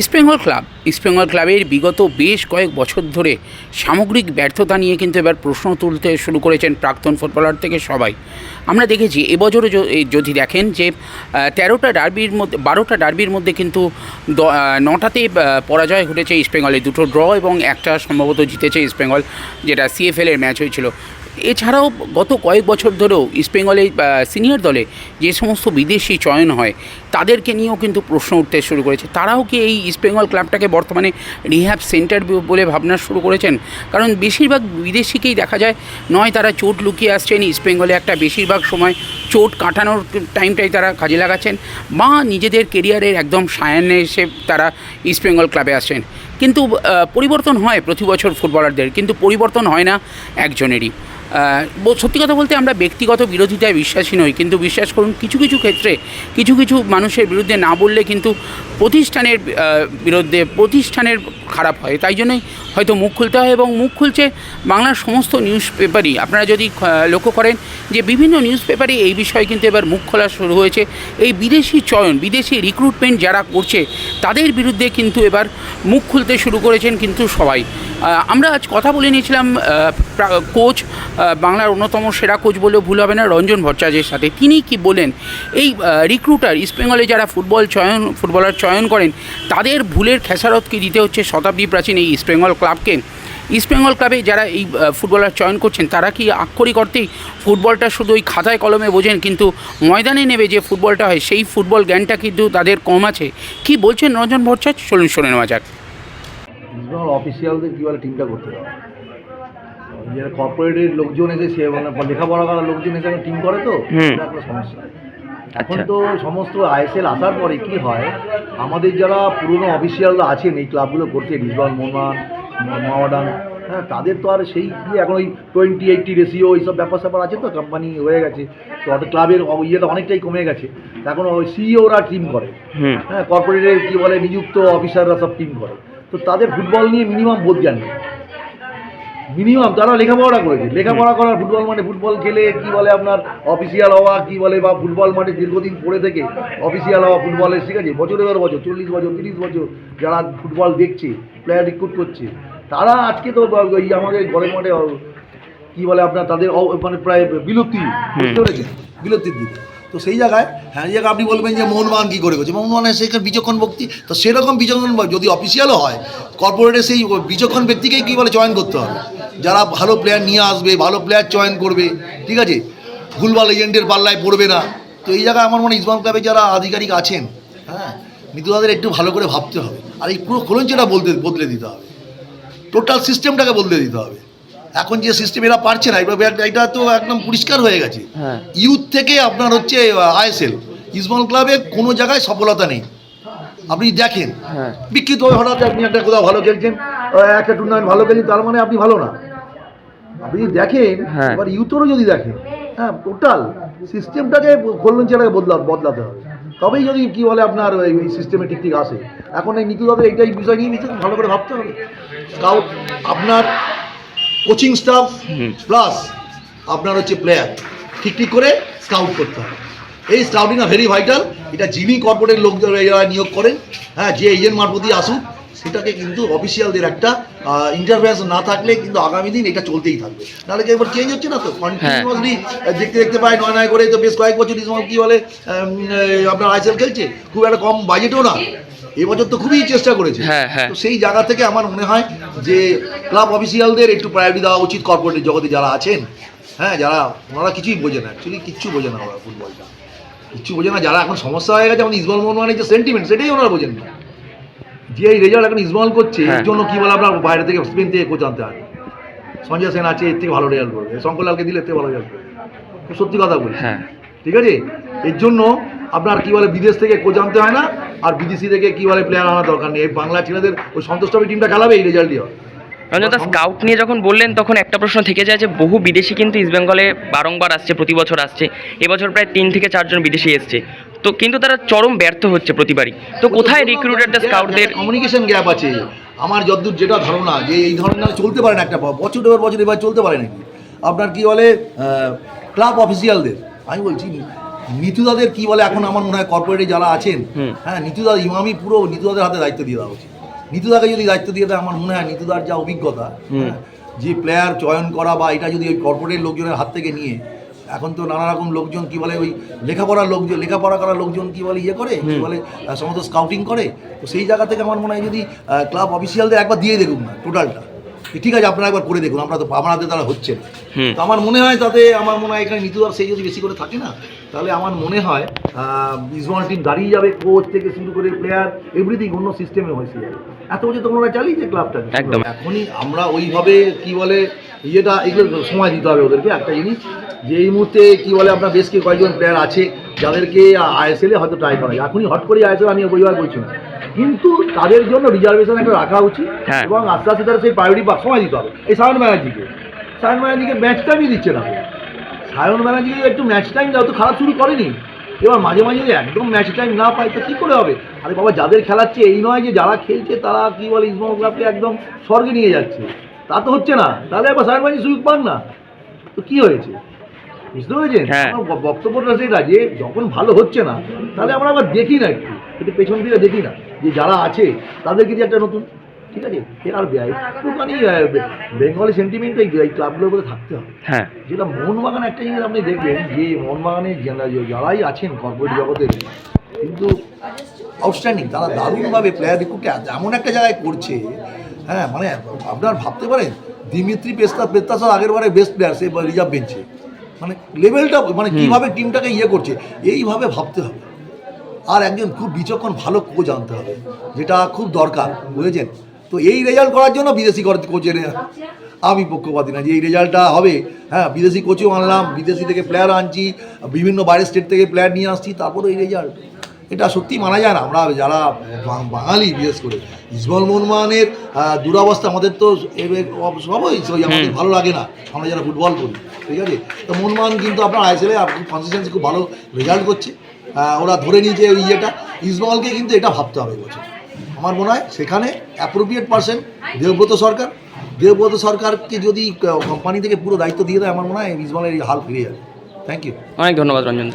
East Bengal club. East Bengal ক্লাবের বিগত বেশ কয়েক বছর ধরে সামগ্রিক ব্যর্থতা নিয়ে কিন্তু এবার প্রশ্ন তুলতে শুরু করেছেন প্রাক্তন ফুটবলার থেকে সবাই। আমরা দেখেছি এবছরও যদি দেখেন যে তেরোটা ডার্বির মধ্যে, বারোটা ডার্বির মধ্যে কিন্তু নটাতে পরাজয় ঘটেছে ইস্টবেঙ্গলে দুটো ড্র এবং একটা সম্ভবত জিতেছে ইস্টবেঙ্গল যেটা সিএফএল এর ম্যাচ হয়েছিল। এছাড়াও গত কয়েক বছর ধরেও ইস্টবেঙ্গলে সিনিয়র দলে যে সমস্ত বিদেশি চয়ন হয়, তাদেরকে নিয়েও কিন্তু প্রশ্ন উঠতে শুরু করেছে। তারাও কি এই ইস্টবেঙ্গল ক্লাবটাকে বর্তমানে রিহ্যাব সেন্টার বলে ভাবনা শুরু করেছেন? কারণ বেশিরভাগ বিদেশিকেই দেখা যায়, নয় তারা চোট লুকিয়ে আসছেন ইস্টবেঙ্গলে একটা বেশিরভাগ সময় চোট কাটানোর টাইমটাই তারা কাজে লাগাচ্ছেন বা নিজেদের কেরিয়ারের একদম সায়ান্নে এসে তারা ইস্টবেঙ্গল ক্লাবে আসছেন। কিন্তু পরিবর্তন হয় প্রতি বছর ফুটবলারদের, কিন্তু পরিবর্তন হয় না একজনেরই। সত্যি কথা বলতে আমরা ব্যক্তিগত বিরোধিতায় বিশ্বাসী নই, কিন্তু বিশ্বাস করুন কিছু কিছু ক্ষেত্রে কিছু কিছু মানুষের বিরুদ্ধে না বললে কিন্তু প্রতিষ্ঠানের বিরুদ্ধে প্রতিষ্ঠানের খারাপ হয়। তাই জন্যই হয়তো মুখ খুলতে হয় এবং মুখ খুলছে বাংলার সমস্ত নিউজ পেপারই আপনারা যদি লক্ষ্য করেন যে বিভিন্ন নিউজ পেপারে এই বিষয়ে কিন্তু এবার মুখ খোলা শুরু হয়েছে। এই বিদেশি চয়ন, বিদেশি রিক্রুটমেন্ট যারা করছে, তাদের বিরুদ্ধে কিন্তু এবার মুখ খুলতে শুরু করেছেন কিন্তু সবাই। আমরা আজ কথা বলে নিয়েছিলাম কোচ বাংলার অন্যতম সেরা কোচ বলেও ভুল হবে না, রঞ্জন ভট্টাচার্যের সাথে। তিনি কি বলেন, এই রিক্রুটার ইস্টবেঙ্গলে যারা ফুটবল চয়ন ফুটবলার চয়ন করেন, তাদের ভুলের খেসারতকে দিতে হচ্ছে শতাব্দী প্রাচীন এই ইস্টবেঙ্গল ক্লাবকে। ইস্টবেঙ্গল ক্লাবে যারা এই ফুটবলার চয়ন করছেন তারা কি আক্ষরিক অর্থেই ফুটবলটা শুধু ওই খাতায় কলমে বোঝেন কিন্তু ময়দানে নেবে যে ফুটবলটা হয় সেই ফুটবল জ্ঞানটা কিন্তু তাদের কম আছে। কি বলছেন রঞ্জন ভট্টাচার্য? চলুন শুনে নেওয়া যাক। ইস্টবেঙ্গল অফিসিয়ালদের কী বলে টিমটা করতে হবে? যারা কর্পোরেটের লোকজন এসে সে মানে লেখাপড়া করা লোকজন এসে টিম করে তো একটা সমস্যা এখন আচ্ছা। তো সমস্ত আইএসএল আসার পরে কি হয় আমাদের যারা পুরনো অফিসিয়ালরা আছেন এই ক্লাবগুলো করছে রিজওয়ান মোহমান মোহামেডান হ্যাঁ তাদের তো আর সেই এখন ওই টোয়েন্টি এইটটি রেশিও এইসব ব্যাপার স্যাপার আছে তো কোম্পানি হয়ে গেছে। তো ওদের ক্লাবের ইয়েটা অনেকটাই কমে গেছে। এখন ওই সিইওরা টিম করে। হ্যাঁ কর্পোরেটের কী বলে নিযুক্ত অফিসাররা সব টিম করে। তো তাদের ফুটবল নিয়ে মিনিমাম বোধ জ্ঞান নেই মিনিমাম তারা লেখাপড়া করেছে। লেখাপড়া করার ফুটবল মানে ফুটবল খেলে কি বলে আপনার অফিসিয়াল হওয়া কি বলে বা ফুটবল মাঠে দীর্ঘদিন পড়ে থেকে অফিসিয়াল হওয়া ফুটবলের ঠিক আছে? বছরের বছর চল্লিশ বছর তিরিশ বছর যারা ফুটবল দেখছে প্লেয়ার রিক্রুট করছে তারা আজকে তো এই আমাদের ঘরের মাঠে কি বলে আপনার তাদের মানে প্রায় বিলুপ্তি বুঝতে পেরেছেন? বিলুপ্তির দিকে। তো সেই জায়গায় হ্যাঁ জায়গায় আপনি বলবেন যে মোহনবাগান কী করে করছে? মোহনবাগানের সেখানে বিচক্ষণ ব্যক্তি তো সেরকম বিচক্ষণ যদি অফিসিয়ালও হয় কর্পোরেটে সেই বিচক্ষণ ব্যক্তিকেই কী বলে চয়ন করতে হবে? যারা ভালো প্লেয়ার নিয়ে আসবে ভালো প্লেয়ার চয়ন করবে ঠিক আছে? ভুলভাল এজেন্টের পাল্লায় পড়বে না। তো এই জায়গায় আমার মনে হয় ইসলাম ক্লাবে যারা আধিকারিক আছেন হ্যাঁ মৃত্যুদাদের একটু ভালো করে ভাবতে হবে। আর এই পুরো খোলঞ্চটা বলতে বদলে দিতে হবে। টোটাল সিস্টেমটাকে বদলে দিতে হবে। এখন যে সিস্টেম এরা পারছে না এটা তো একদম পরিষ্কার হয়ে গেছে। হ্যাঁ। ইউথ থেকে আপনার হচ্ছে আইএসএল ইসমাল ক্লাবে কোনো জায়গায় সফলতা নেই। আপনি দেখেন হ্যাঁ। বিকৃত হয়ে হঠাৎ আপনি একটা কোথাও ভালো খেলছেন একটা টুর্নামেন্ট ভালো খেলছেন তার মানে আপনি ভালো না। আপনি দেখেন হ্যাঁ। এবার ইউথেরও যদি দেখেন হ্যাঁ টোটাল সিস্টেমটাকে খোলনচাটাকে বদলা বদলাতে হবে। তবেই যদি কি বলে আপনার ওই সিস্টেমেটিক সিস্টেমে ঠিক আসে এখন এই নীতি দাদের এইটাই বিষয় নিয়ে নিচ্ছে ভালো করে ভাবতে হবে। স্কাউট আপনার কোচিং স্টাফ। প্লাস আপনার হচ্ছে প্লেয়ার ঠিক ঠিক করে স্কাউট করতে হবে। এই স্কাউটিং আর ভেরি ভাইটাল এটা জিমি কর্পোরেট লোকজন নিয়োগ করেন হ্যাঁ যে এজেন্ট মারফতই আসুক সেটাকে কিন্তু অফিসিয়ালদের একটা ইন্টারভেন্স না থাকলে কিন্তু আগামী দিন এটা চলতেই থাকবে। নাহলে কি এবার চেঞ্জ হচ্ছে না তো? কন্টিনিউয়াসলি দেখতে দেখতে পাই নয় নয় করে তো বেশ কয়েক বছর ইসমাল কি বলে আপনার আইসেল খেলছে? খুব একটা কম বাজেটও না। এবছর তো খুবই চেষ্টা করেছে। হ্যাঁ, হ্যাঁ। তো সেই জায়গা থেকে আমার মনে হয় যে ক্লাব অফিসিয়ালদের একটু প্রায়োরিটি দেওয়া উচিত কর্পোরেট জগতে যারা আছেন। হ্যাঁ যারা ওনারা কিছুই বোঝে না। অ্যাকচুয়ালি কিচ্ছু বোঝে না ওরা ফুটবলটা কিচ্ছু বোঝে না। যারা এখন সমস্যা হয়ে গেছে এখন ইসমাল মোহনের যে সেন্টিমেন্ট সেটাই ওনারা বোঝেন না। যে এই রেজাল্ট এখন ইসমাল করছে এর হ্যাঁ। জন্য কি বলে আপনার বাইরে থেকে স্পেন থেকে কোচ আনতে হয়। সঞ্জয় সেন আছে এর থেকে ভালো রেজাল্ট করবে। শঙ্করলালকে দিলে এর থেকে ভালো রেজাল্ট করবে। সত্যি কথা বলি। হ্যাঁ। ঠিক আছে? এর জন্য আপনার কি বলে বিদেশ থেকে কোচ আনতে হয় না আর বিদেশি থেকে কি বলে প্লেয়ার আনার দরকার নেই। এই বাংলা ছেলেদের ওই সন্তোষ ট্রফি টিমটা খেলাবে এই রেজাল্টই হবে রঞ্জন দা স্কাউট নিয়ে যখন বললেন তখন একটা প্রশ্ন থেকে যায় যে বহু বিদেশি কিন্তু ইস্টবেঙ্গলে বারংবার আসছে প্রতি বছর আসছে। এবছর প্রায় তিন থেকে চারজন বিদেশি এসছে। তো কিন্তু তারা চরম ব্যর্থ হচ্ছে প্রতিবারই। তো কোথায় রিক্রুটারদের স্কাউটদের কমিউনিকেশন গ্যাপ আছে। আমার যদ্দূর যেটা ধারণা যে এই ধরনের চলতে পারে না একটা বছর পর বছর এবার চলতে পারে নাকি? আপনার কি বলে ক্লাব অফিসিয়ালদের আমি বলছি নিতুদাদের কি বলে এখন আমার মনে হয় কর্পোরেটে যারা আছেন। হ্যাঁ নিতুদা ইমামি পুরো নিতুদাদের হাতে দায়িত্ব দিয়ে দেওয়া উচিত। নিতুদাকে যদি দায়িত্ব দিয়ে দেয় আমার মনে হয় নিতুদার যা অভিজ্ঞতা হ্যাঁ, যে প্লেয়ার চয়ন করা বা এটা যদি ওই কর্পোরেট লোকজনের হাত থেকে নিয়ে এখন তো নানা রকম লোকজন কি বলে ওই লেখাপড়ার লোকজন লেখাপড়া করা লোকজন কি বলে ইয়ে করে কি বলে সমস্ত স্কাউটিং করে তো সেই জায়গা থেকে আমার মনে হয় যদি ক্লাব অফিসিয়ালদের একবার দিয়ে দেখুন না টোটালটা ঠিক আছে আপনারা একবার করে দেখুন আমরা তো আমাদের দ্বারা হচ্ছে তো আমার মনে হয় তাতে আমার মনে হয় এখানে নিতুদার সেই যদি বেশি করে থাকে না তাহলে আমার মনে হয় ইসমাল টিম দাঁড়িয়ে যাবে কোচ থেকে শুরু করে প্লেয়ার এভরিথিং অন্য সিস্টেমে হয়েছে। এত বছর তো ওরা চালিয়েছে ক্লাবটা একদম। এখনই আমরা ওইভাবে কি বলে ইয়েটা এগুলো সময় দিতে হবে ওদেরকে একটা জিনিস। যে এই মুহূর্তে কি বলে আপনার বেশ কিছু কয়েকজন প্লেয়ার আছে যাদেরকে আইএসএলে হয়তো ট্রাই করা যায়। এখনই হট করে আইএসএল আমি ওইভাবে বলছি না। কিন্তু তাদের জন্য রিজার্ভেশন একটা রাখা উচিত হ্যাঁ। এবং আস্তে আস্তে তারা সেই প্রায়োরিটি বা সময় দিতে হবে। এই সায়ন ব্যানার্জিকে। সায়ন ব্যানার্জিকে ম্যাচ টাইমই দিচ্ছে না। সায়ন ব্যানার্জিকে একটু ম্যাচ টাইম দাও তো খারাপ শুরু করেনি এবার মাঝে মাঝে যদি একদম ম্যাচ টাইম না পায় তো কী করে হবে? আরে বাবা যাদের খেলাচ্ছে এই নয় যে যারা খেলছে তারা কী বলে ইসমল ক্লাবকে একদম স্বর্গে নিয়ে যাচ্ছে। তা তো হচ্ছে না। তাহলে একবার সায়ন ব্যানার্জি সুযোগ পান না। তো কী হয়েছে? বুঝতে পেরেছেন? হ্যাঁ। আমার বক্তব্যটা সেটা যে যখন ভালো হচ্ছে না তাহলে আমরা আবার দেখি না একটু। একটু পেছন দিকে দেখি না। যে যারা আছে তাদেরকে যে একটা নতুন ঠিক আছে? আর একটুখানি বেঙ্গলি সেন্টিমেন্ট এই ক্লাবগুলোর মধ্যে থাকতে হবে। হ্যাঁ। যেটা মোহনবাগান একটা জিনিস আপনি দেখবেন যে মোহনবাগানে যারা- যারাই আছেন কর্পোরেট জগতের কিন্তু আউটস্ট্যান্ডিং তারা দারুণভাবে প্লেয়ার রিক্রুটটা এমন একটা জায়গায় করছে হ্যাঁ মানে আপনার ভাবতে পারেন দিমিত্রি পেস্তা পেত্তাসা আগের বারে বেস্ট প্লেয়ার সে রিজার্ভ বেঞ্চে মানে লেভেলটা মানে কীভাবে টিমটাকে ইয়ে করছে এইভাবে ভাবতে হবে। আর একজন খুব বিচক্ষণ ভালো কোচ আনতে হবে যেটা খুব দরকার বুঝেছেন? তো এই রেজাল্ট করার জন্য বিদেশি কোচের আমি পক্ষপাতি না যে এই রেজাল্টটা হবে হ্যাঁ বিদেশি কোচও আনলাম বিদেশি থেকে প্লেয়ার আনছি বিভিন্ন বাইরের স্টেট থেকে প্লেয়ার নিয়ে আসছি তারপরে এই রেজাল্ট এটা সত্যি মানা যায় না। আমরা যারা বাঙালি বিশেষ করে ইসবল মোহনমানের আহ, দুরবস্থা আমাদের তো সবই আমাদের ভালো লাগে না। আমরা যারা ফুটবল করি ঠিক আছে? তো মোহনমান কিন্তু আপনার আইসেলে কনসিস্টেন্সি খুব ভালো রেজাল্ট করছে। ওরা ধরে নিয়েছে ওই ইয়েটা। ইসবলকে কিন্তু এটা ভাবতে হবে এবছর আমার মনে হয় সেখানে অ্যাপ্রোপ্রিয়েট পার্সন দেবব্রত সরকার। দেবব্রত সরকারকে যদি কোম্পানি থেকে পুরো দায়িত্ব দিয়ে দেয় আমার মনে হয় ইসবলের এই হাল ফিরে যাবে। থ্যাংক ইউ অনেক ধন্যবাদ রঞ্জন